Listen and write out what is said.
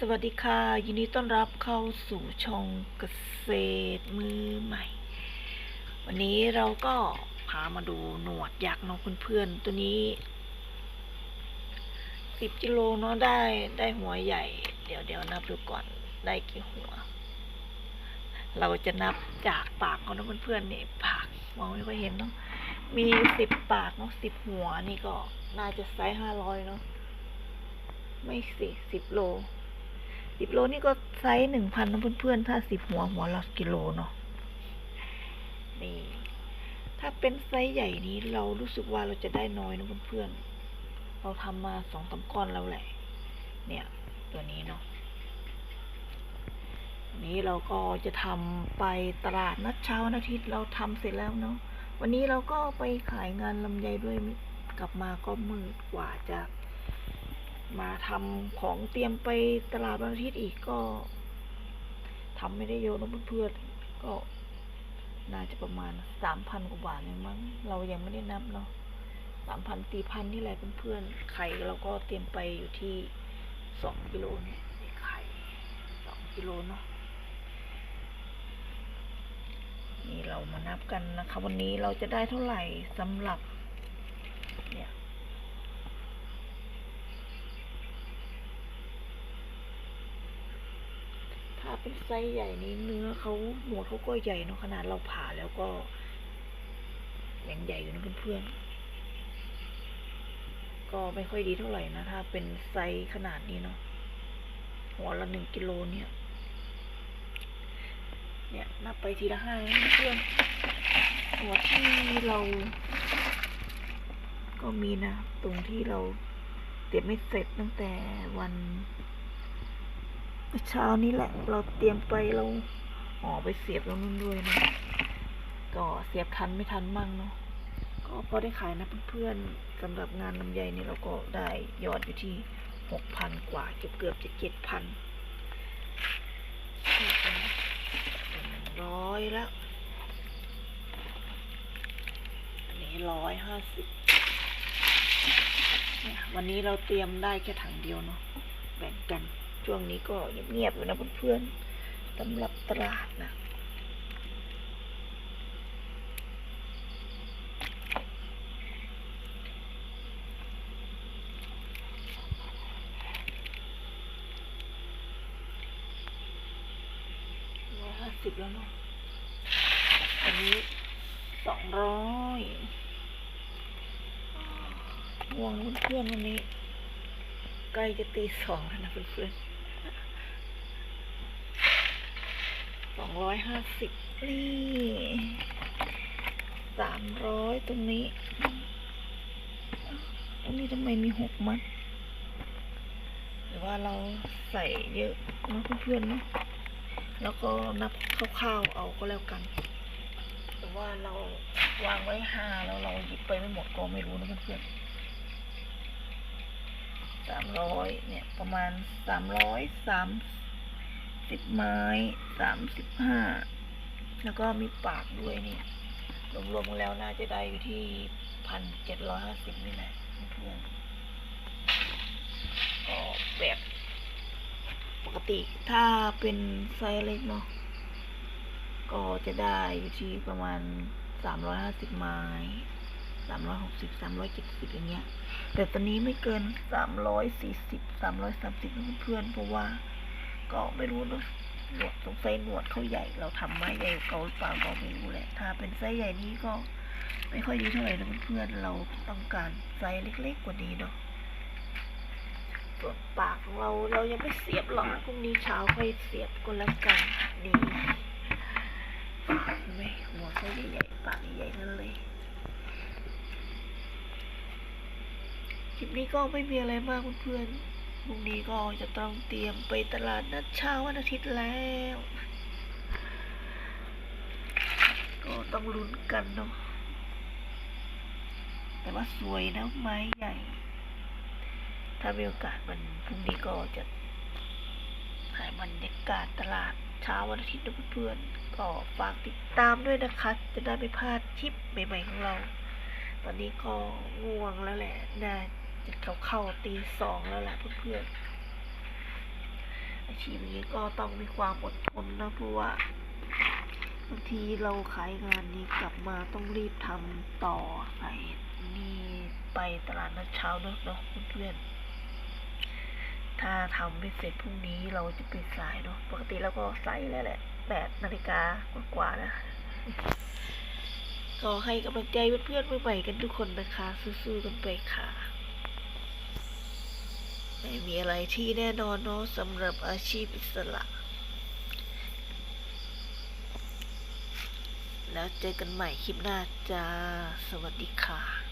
สวัสดีค่ะ ยินดีต้อนรับเข้าสู่ช่องเกษตรมือใหม่ วันนี้เราก็พามาดูหนวดยักษ์เน้องเพื่อนๆตัวนี้สิบกิโลเนาะได้ได้หัวใหญ่ เดี๋ยวเดี๋ยวนับดูก่อนได้กี่หัว เราจะนับจากปากของน้องเพื่อนๆนี่ปากมองไม่ค่อยเห็นเนาะมีสิบปากเนาะสิบหัวนี่ก็น่าจะไซส์ห้าร้อยเนาะไม่สิสิบโล สิบโลนี่ก็ไซส์หนึ่งพันนะเพื่อนๆ ถ้าสิบหัวหัวละกิโลเนาะ นี่ ถ้าเป็นไซส์ใหญ่นี้เรารู้สึกว่าเราจะได้น้อยนะเพื่อนๆ เราทำมาสองสามก้อนแล้วแหละ เนี่ย ตัวนี้เนาะ นี้เราก็จะทำไปตลาดนัดเช้าวันอาทิตย์เราทำเสร็จแล้วเนาะ วันนี้เราก็ไปขายงานลำไยด้วยกลับมาก็มืดกว่าจะ มาทำของเตรียมไปตลาดวันอาทิตย์อีกก็ทำไม่ได้เยอะนะเพื่อนๆก็น่าจะประมาณสามพันกว่าบาทเลยมั้ง เรายังไม่ได้นับเนาะสามพันสี่พันนี่แหละเพื่อนๆไข่เราก็เตรียมไปอยู่ที่สองกิโลเนี่ยไข่สองกิโลเนาะนี่เรามานับกันนะคะ วันนี้เราจะได้เท่าไหร่สำหรับ เนี่ย ถ้า เป็นไซส์ใหญ่นี้เนื้อเขาหนวดเขาก็ใหญ่เนอะขนาดเราผ่าแล้วก็ยังใหญ่อยู่นะเพื่อนๆ ก็ไม่ค่อยดีเท่าไหร่นะ ถ้าเป็นไซส์ขนาดนี้เนาะ หัวละหนึ่งกิโลเนี่ย เนี่ยนับไปทีละห้าเพื่อน หัวที่เรา ก็มีนะ ตรงที่เราเตรียมไม่เสร็จตั้งแต่วัน เช้านี้แหละ เราเตรียมไปเราห่อไปเสียบแล้วนู่นด้วยนะก็เสียบทันไม่ทันมั่งเนาะก็พอได้ขายนะเพื่อนๆสำหรับงานลำไยนี่เราก็ได้ยอดอยู่ที่หกพันกว่าเกือบเกือบจะเจ็ดพันร้อยแล้วอันนี้ร้อยห้าสิบเนี่ยวันนี้เราเตรียมได้แค่ถังเดียวเนาะแบ่งกัน ช่วงนี้ก็เงียบๆอยู่นะเพื่อนๆสำหรับตลาดนะร้อยห้าสิบแล้วเนาะอันนี้สองร้อยง่วงเพื่อนวันนี้ ใกล้จะตีสองแล้วนะเพื่อนๆส องร้อยห้าสิบนี่สามร้อยตรงนี้ตรงนี้ทำไมมีหกมัด หรือว่าเราใส่เยอะนะเพื่อนๆเนาะแล้วก็นับคร่าวๆเอาก็แล้วกันแต่ว่าเราวางไว้ห้าแล้วเราหยิบไปไม่หมดก็ไม่รู้นะเพื่อนๆสามร้อยเนี่ยประมาณสามร้อยสาม สิบไม้สามสิบห้าแล้วก็มีปากด้วยเนี่ยรวมๆแล้วน่าจะได้อยู่ที่พันเจ็ดร้อยห้าสิบนี่แหละเพื่อนก็แบบปกติถ้าเป็นไซส์เล็กเนาะก็จะได้อยู่ที่ประมาณสามร้อยห้าสิบไม้สามร้อยหกสิบสามร้อยเจ็ดสิบอย่างเงี้ย แต่ตอนนี้ไม่เกินสามร้อยสี่สิบสามร้อยสามสิบเพื่อนเพราะว่า ก็ไม่รู้เนอะหนวดสงสัยหนวดเขาใหญ่ เราทำไม้ใหญ่กว่าเขาหรือเปล่าก็ไม่รู้แหละ ถ้าเป็นไซส์ใหญ่นี้ก็ไม่ค่อยดีเท่าไหร่นะเพื่อนเราต้องการไซส์เล็กๆกว่านี้เนาะส่วนปากของเราเรายังไม่เสียบหรอกพรุ่งนี้เช้าค่อยเสียบก็แล้วกันนี่ปากเห็นไหมหัวเขาใหญ่ๆปากใหญ่ๆนั่นเลยคลิปนี้ก็ไม่มีอะไรมากเพื่อนๆ พรุ่งนี้ก็จะต้องเตรียมไปตลาดนัดเช้าวันอาทิตย์แล้ว ก็ต้องลุ้นกันเนาะ แต่ว่าสวยนะไม้ใหญ่ ถ้ามีโอกาสมันพรุ่งนี้ก็จะถ่ายบรรยากาศตลาดเช้าวันอาทิตย์นะเพื่อนๆก็ฝากติดตามด้วยนะคะ จะได้ไม่พลาดคลิปใหม่ๆของเรา ตอนนี้ก็ง่วงแล้วแหละน่าจะ เข้าเข้าตีสองแล้วแหละเพื่อนๆอาชีพนี้ก็ต้องมีความอดทนนะเพราะว่าบางทีเราขายงานนี้กลับมาต้องรีบทำต่อใส่นี่ไปตลาดนัดเช้าเนาะเพื่อนๆถ้าทำไม่เสร็จพรุ่งนี้เราจะไปสายเนาะปกติเราก็ใส่แล้วแหละแปดนาฬิกากว่าๆนะขอให้กำลังใจเพื่อนๆใหม่กันทุกคนนะคะสู้ๆกันไปค่ะ ไม่มีอะไรที่แน่นอนเนาะสำหรับอาชีพอิสระ แล้วเจอกันใหม่คลิปหน้าจ้า สวัสดีค่ะ